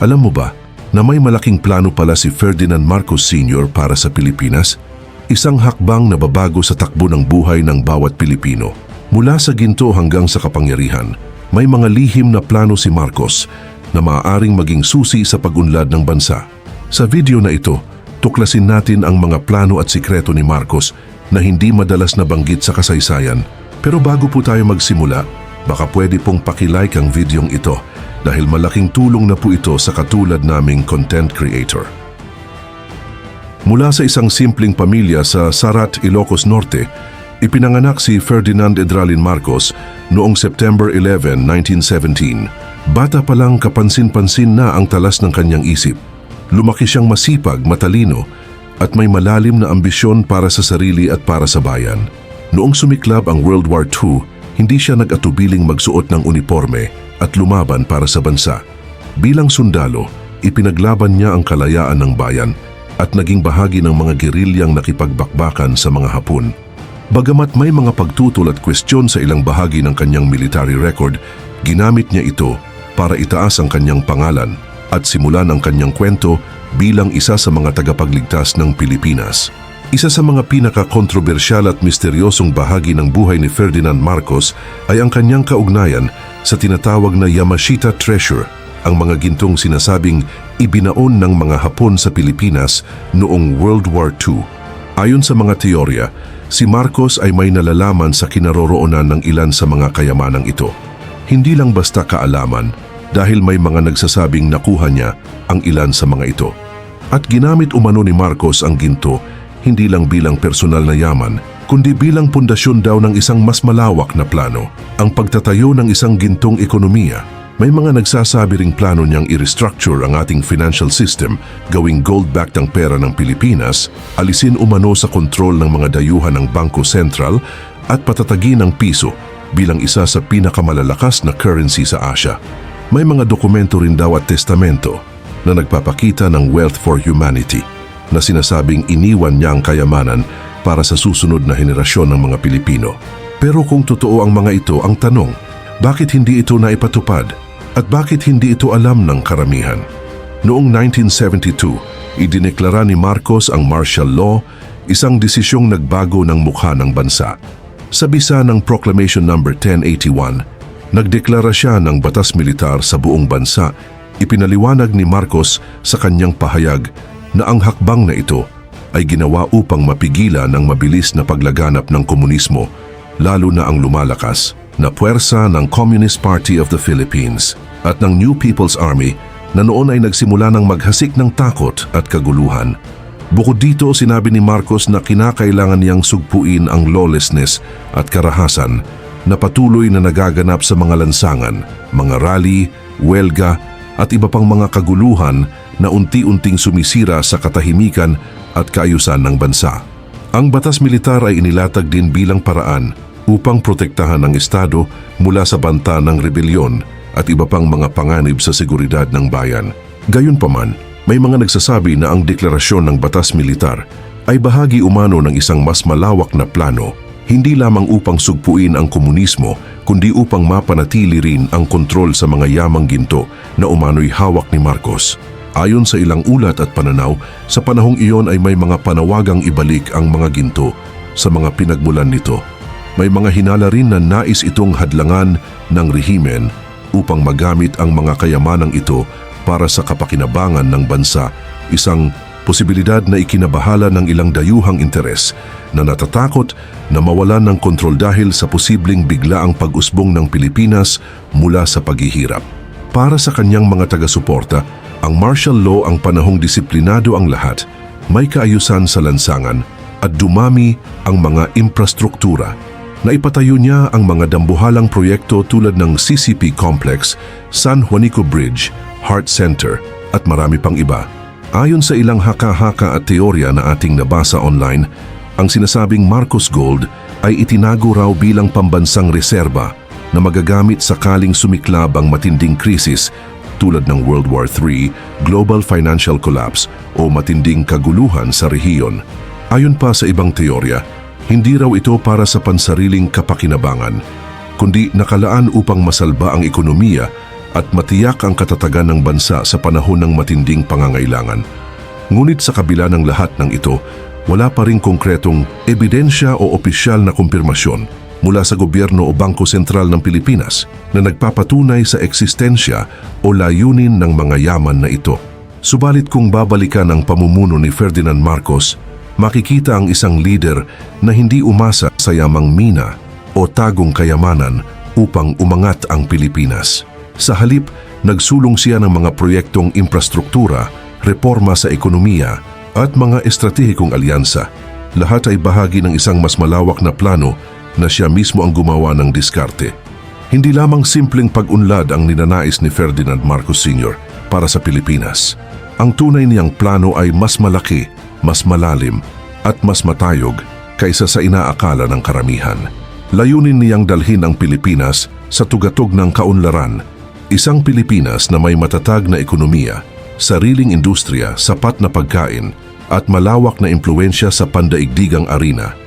Alam mo ba na may malaking plano pala si Ferdinand Marcos Sr. para sa Pilipinas? Isang hakbang na babago sa takbo ng buhay ng bawat Pilipino. Mula sa ginto hanggang sa kapangyarihan, may mga lihim na plano si Marcos na maaaring maging susi sa pagunlad ng bansa. Sa video na ito, tuklasin natin ang mga plano at sikreto ni Marcos na hindi madalas nabanggit sa kasaysayan. Pero bago po tayo magsimula, baka pwede pong pakilike ang videong ito dahil malaking tulong na po ito sa katulad naming content creator. Mula sa isang simpleng pamilya sa Sarat, Ilocos Norte, ipinanganak si Ferdinand Edralin Marcos noong September 11, 1917. Bata pa lang kapansin-pansin na ang talas ng kanyang isip. Lumaki siyang masipag, matalino, at may malalim na ambisyon para sa sarili at para sa bayan. Noong sumiklab ang World War II, hindi siya nag-atubiling magsuot ng uniforme at lumaban para sa bansa. Bilang sundalo, ipinaglaban niya ang kalayaan ng bayan at naging bahagi ng mga gerilyang nakipagbakbakan sa mga Hapon. Bagamat may mga pagtutol at kwestiyon sa ilang bahagi ng kanyang military record, ginamit niya ito para itaas ang kanyang pangalan at simulan ang kanyang kwento bilang isa sa mga tagapagligtas ng Pilipinas. Isa sa mga pinaka-kontrobersyal at misteryosong bahagi ng buhay ni Ferdinand Marcos ay ang kanyang kaugnayan sa tinatawag na Yamashita Treasure, ang mga gintong sinasabing ibinaon ng mga Hapon sa Pilipinas noong World War II. Ayon sa mga teorya, si Marcos ay may nalalaman sa kinaroroonan ng ilan sa mga kayamanang ito. Hindi lang basta kaalaman dahil may mga nagsasabing nakuha niya ang ilan sa mga ito. At ginamit umano ni Marcos ang ginto hindi lang bilang personal na yaman, kundi bilang pundasyon daw ng isang mas malawak na plano, ang pagtatayo ng isang gintong ekonomiya. May mga nagsasabi ring plano niyang i-restructure ang ating financial system, gawing gold-backed ang pera ng Pilipinas, alisin umano sa kontrol ng mga dayuhan ng Bangko Sentral at patatagin ang piso bilang isa sa pinakamalalakas na currency sa Asia. May mga dokumento rin daw at testamento na nagpapakita ng wealth for humanity na sinasabing iniwan niya ang kayamanan para sa susunod na henerasyon ng mga Pilipino. Pero kung totoo ang mga ito, ang tanong, bakit hindi ito naipatupad? At bakit hindi ito alam ng karamihan? Noong 1972, idineklara ni Marcos ang martial law, isang desisyong nagbago ng mukha ng bansa. Sa bisa ng Proclamation No. 1081, nagdeklara siya ng batas militar sa buong bansa. Ipinaliwanag ni Marcos sa kanyang pahayag na ang hakbang na ito ay ginawa upang mapigilan ang mabilis na paglaganap ng komunismo, lalo na ang lumalakas na puwersa ng Communist Party of the Philippines at ng New People's Army na noon ay nagsimula ng maghasik ng takot at kaguluhan. Bukod dito, sinabi ni Marcos na kinakailangan niyang sugpuin ang lawlessness at karahasan na patuloy na nagaganap sa mga lansangan, mga rally, welga at iba pang mga kaguluhan na unti-unting sumisira sa katahimikan at kaayusan ng bansa. Ang batas militar ay inilatag din bilang paraan upang protektahan ang Estado mula sa banta ng rebelyon at iba pang mga panganib sa seguridad ng bayan. Gayunpaman, may mga nagsasabi na ang deklarasyon ng batas militar ay bahagi umano ng isang mas malawak na plano hindi lamang upang sugpuin ang komunismo kundi upang mapanatili rin ang kontrol sa mga yamang ginto na umano'y hawak ni Marcos. Ayon sa ilang ulat at pananaw, sa panahong iyon ay may mga panawagang ibalik ang mga ginto sa mga pinagmulan nito. May mga hinala rin na nais itong hadlangan ng rehimen upang magamit ang mga kayamanang ito para sa kapakinabangan ng bansa, isang posibilidad na ikinabahala ng ilang dayuhang interes na natatakot na mawalan ng kontrol dahil sa posibleng biglaang pag-usbong ng Pilipinas mula sa paghihirap. Para sa kanyang mga taga-suporta, ang martial law ang panahong disiplinado ang lahat, may kaayusan sa lansangan at dumami ang mga infrastruktura. Naipatayo niya ang mga dambuhalang proyekto tulad ng CCP Complex, San Juanico Bridge, Heart Center at marami pang iba. Ayon sa ilang haka-haka at teorya na ating nabasa online, ang sinasabing Marcos Gold ay itinago raw bilang pambansang reserba na magagamit sakaling sumiklab ang matinding krisis tulad ng World War III, global financial collapse o matinding kaguluhan sa rehiyon. Ayon pa sa ibang teorya, hindi raw ito para sa pansariling kapakinabangan, kundi nakalaan upang masalba ang ekonomiya at matiyak ang katatagan ng bansa sa panahon ng matinding pangangailangan. Ngunit sa kabila ng lahat ng ito, wala pa ring konkretong ebidensya o opisyal na kumpirmasyon mula sa gobyerno o Bangko Sentral ng Pilipinas na nagpapatunay sa eksistensya o layunin ng mga yaman na ito. Subalit kung babalikan ang pamumuno ni Ferdinand Marcos, makikita ang isang leader na hindi umasa sa yamang mina o tagong kayamanan upang umangat ang Pilipinas. Sa halip, nagsulong siya ng mga proyektong infrastruktura, reforma sa ekonomiya at mga estratehikong alyansa. Lahat ay bahagi ng isang mas malawak na plano na siya mismo ang gumawa ng diskarte. Hindi lamang simpleng pag-unlad ang ninanais ni Ferdinand Marcos Sr. para sa Pilipinas. Ang tunay niyang plano ay mas malaki, mas malalim at mas matayog kaysa sa inaakala ng karamihan. Layunin niyang dalhin ang Pilipinas sa tugatog ng kaunlaran, isang Pilipinas na may matatag na ekonomiya, sariling industriya, sapat na pagkain at malawak na impluensya sa pandaigdigang arena.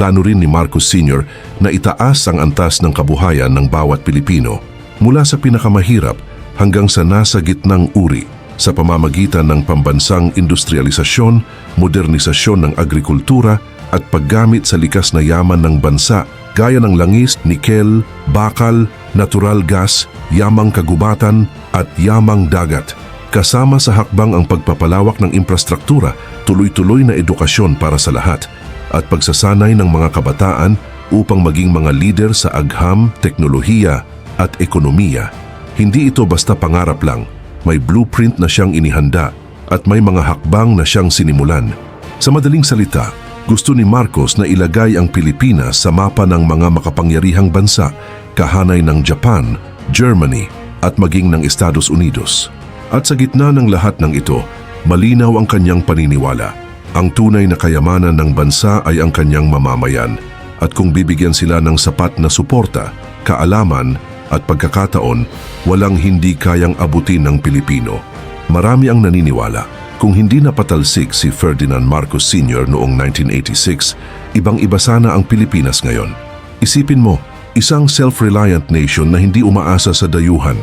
Plano rin ni Marcos Sr. na itaas ang antas ng kabuhayan ng bawat Pilipino mula sa pinakamahirap hanggang sa nasa gitnang uri sa pamamagitan ng pambansang industrialisasyon, modernisasyon ng agrikultura at paggamit sa likas na yaman ng bansa gaya ng langis, nikel, bakal, natural gas, yamang kagubatan at yamang dagat. Kasama sa hakbang ang pagpapalawak ng infrastruktura, tuloy-tuloy na edukasyon para sa lahat at pagsasanay ng mga kabataan upang maging mga lider sa agham, teknolohiya at ekonomiya. Hindi ito basta pangarap lang, may blueprint na siyang inihanda at may mga hakbang na siyang sinimulan. Sa madaling salita, gusto ni Marcos na ilagay ang Pilipinas sa mapa ng mga makapangyarihang bansa, kahanay ng Japan, Germany at maging ng Estados Unidos. At sa gitna ng lahat ng ito, malinaw ang kanyang paniniwala. Ang tunay na kayamanan ng bansa ay ang kanyang mamamayan at kung bibigyan sila ng sapat na suporta, kaalaman at pagkakataon, walang hindi kayang abutin ng Pilipino. Marami ang naniniwala kung hindi napatalsik si Ferdinand Marcos Sr. noong 1986, ibang-iba sana ang Pilipinas ngayon. Isipin mo, isang self-reliant nation na hindi umaasa sa dayuhan,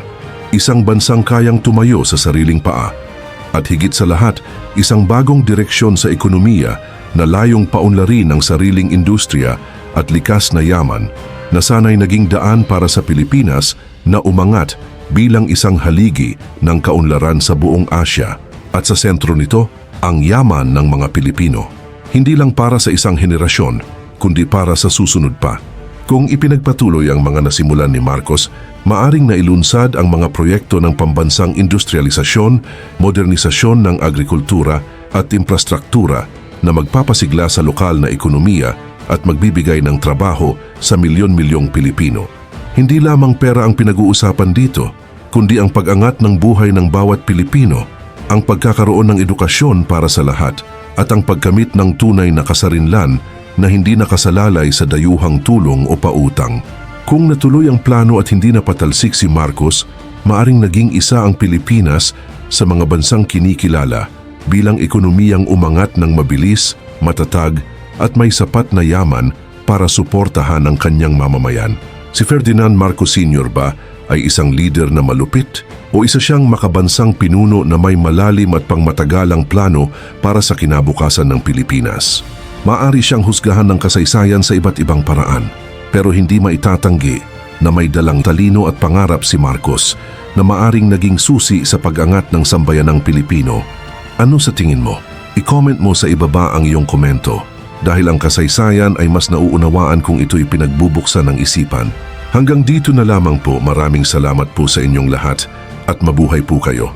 isang bansang kayang tumayo sa sariling paa, at higit sa lahat, isang bagong direksyon sa ekonomiya na layong paunlarin ang sariling industriya at likas na yaman na sana'y naging daan para sa Pilipinas na umangat bilang isang haligi ng kaunlaran sa buong Asya at sa sentro nito ang yaman ng mga Pilipino. Hindi lang para sa isang henerasyon, kundi para sa susunod pa. Kung ipinagpatuloy ang mga nasimulan ni Marcos, maaring nailunsad ang mga proyekto ng pambansang industrialisasyon, modernisasyon ng agrikultura at infrastruktura na magpapasigla sa lokal na ekonomiya at magbibigay ng trabaho sa milyon-milyong Pilipino. Hindi lamang pera ang pinag-uusapan dito, kundi ang pag-angat ng buhay ng bawat Pilipino, ang pagkakaroon ng edukasyon para sa lahat at ang pagkamit ng tunay na kasarinlan na hindi nakasalalay sa dayuhang tulong o pautang. Kung natuloy ang plano at hindi napatalsik si Marcos, maaring naging isa ang Pilipinas sa mga bansang kinikilala bilang ekonomiyang umangat ng mabilis, matatag at may sapat na yaman para suportahan ang kanyang mamamayan. Si Ferdinand Marcos Sr. ba ay isang leader na malupit o isa siyang makabansang pinuno na may malalim at pangmatagalang plano para sa kinabukasan ng Pilipinas? Maari siyang husgahan ng kasaysayan sa iba't ibang paraan, pero hindi maitatanggi na may dalang talino at pangarap si Marcos na maaring naging susi sa pag-angat ng sambayanang Pilipino. Ano sa tingin mo? I-comment mo sa ibaba ang iyong komento dahil ang kasaysayan ay mas nauunawaan kung ito'y pinagbubuksan ng isipan. Hanggang dito na lamang po maraming salamat po sa inyong lahat at mabuhay po kayo.